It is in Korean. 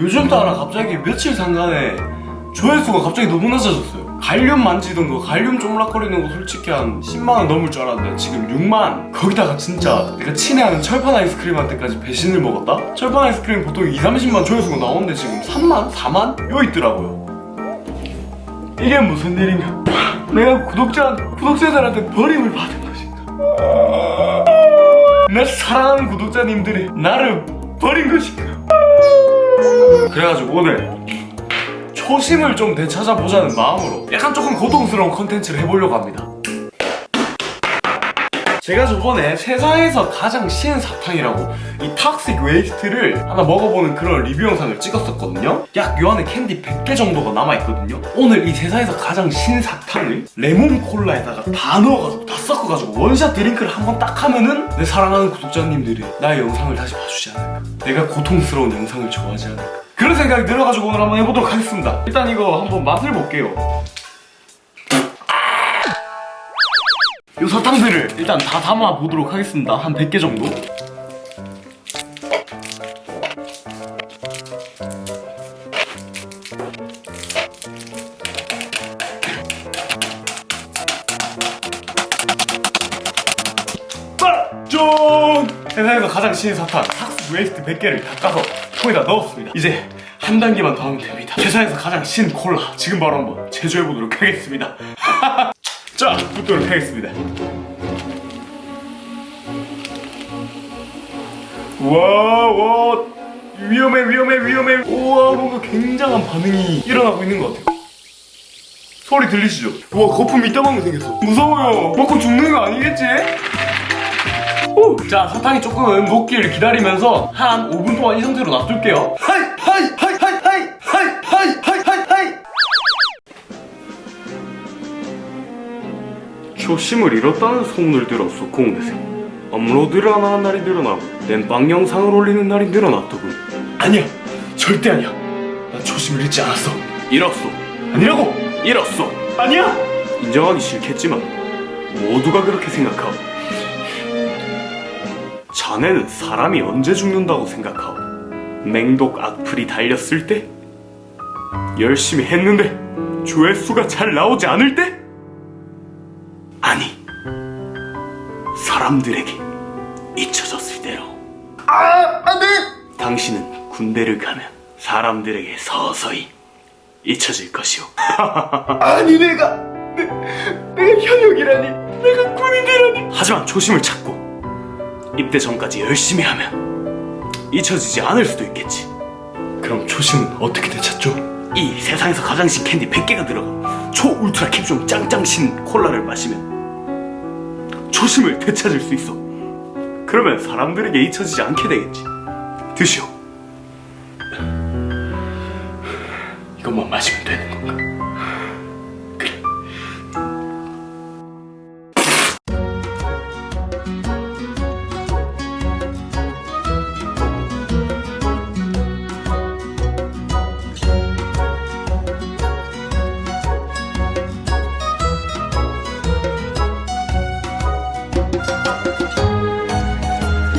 요즘 따라 갑자기 며칠 상간에 조회수가 갑자기 너무 낮아졌어요. 갈륨 만지던 거, 갈륨 쪼물락거리는 거 솔직히 한 10만원 넘을 줄 알았는데 지금 6만. 거기다가 진짜 내가 친애하는 철판 아이스크림한테까지 배신을 먹었다? 철판 아이스크림 보통 2, 30만 조회수가 나오는데 지금 3만? 4만? 요 있더라고요. 이게 무슨 일인가? 내가 구독자, 구독자들한테 버림을 받은 것인가? 내 사랑하는 구독자님들이 나를 버린 것인가? 그래가지고 오늘 초심을 좀 되찾아보자는 마음으로 약간 조금 고통스러운 컨텐츠를 해보려고 합니다. 제가 저번에 세상에서 가장 쉬운 사탕이라고 이 탁식 웨이스트를 하나 먹어보는 그런 리뷰 영상을 찍었었거든요. 약 요 안에 캔디 100개 정도가 남아있거든요. 오늘 이 세상에서 가장 신 사탕을 레몬 콜라에다가 다 넣어가지고 다 섞어가지고 원샷 드링크를 한 번 딱 하면은 내 사랑하는 구독자님들이 나의 영상을 다시 봐주지 않을까. 내가 고통스러운 영상을 좋아하지 않을까. 그런 생각이 들어가지고 오늘 한번 해보도록 하겠습니다. 일단 이거 한번 맛을 볼게요. 이 사탕들을 일단 다 담아 보도록 하겠습니다. 한 100개 정도. 짠! 세상에서 가장 신의 사탕 탁스 웨이스트 100개를 다 까서 통에다 넣었습니다. 이제 한 단계만 더 하면 됩니다. 세상에서 가장 신 콜라 지금 바로 한번 제조해 보도록 하겠습니다. 자, 붓도록 하겠습니다. 와, 와, 위험해, 위험해, 위험해. 우와, 뭔가 굉장한 반응이 일어나고 있는 것 같아요. 소리 들리시죠? 와, 거품 이따만거 생겼어. 무서워요. 먹고 죽는 거 아니겠지? 오! 자, 사탕이 조금 녹기를 기다리면서 한 5분 동안 이 상태로 놔둘게요. 하이, 하이, 하이, 하이, 하이, 하이, 하이, 하이, 하이, 하이. 초심을 잃었다는 소문을 들었어 공대생. 업로드를 안 하는 날이 늘어나고 땜빵 영상을 올리는 날이 늘어났더군. 아니야 절대 아니야. 난 초심을 잃지 않았어. 잃었어 아니라고! 잃었어 아니야! 인정하기 싫겠지만 모두가 그렇게 생각하오 자네는 사람이 언제 죽는다고 생각하오? 맹독 악플이 달렸을 때? 열심히 했는데 조회수가 잘 나오지 않을 때? 아니 사람들에게 잊혀졌을 때로. 아 안 돼! 당신은 군대를 가면 사람들에게 서서히 잊혀질 것이오. 아니 내가 내, 내가 현역이라니 내가 군인이라니. 하지만 초심을 찾고 입대 전까지 열심히 하면 잊혀지지 않을 수도 있겠지 그럼 초심은 어떻게 되찾죠? 이 세상에서 가장 신 캔디 100개가 들어가 초 울트라 캡숑 짱짱 신 콜라를 마시면 초심을 되찾을 수 있어 그러면 사람들에게 잊혀지지 않게 되겠지 드시오 이것만 마시면 되는 건가?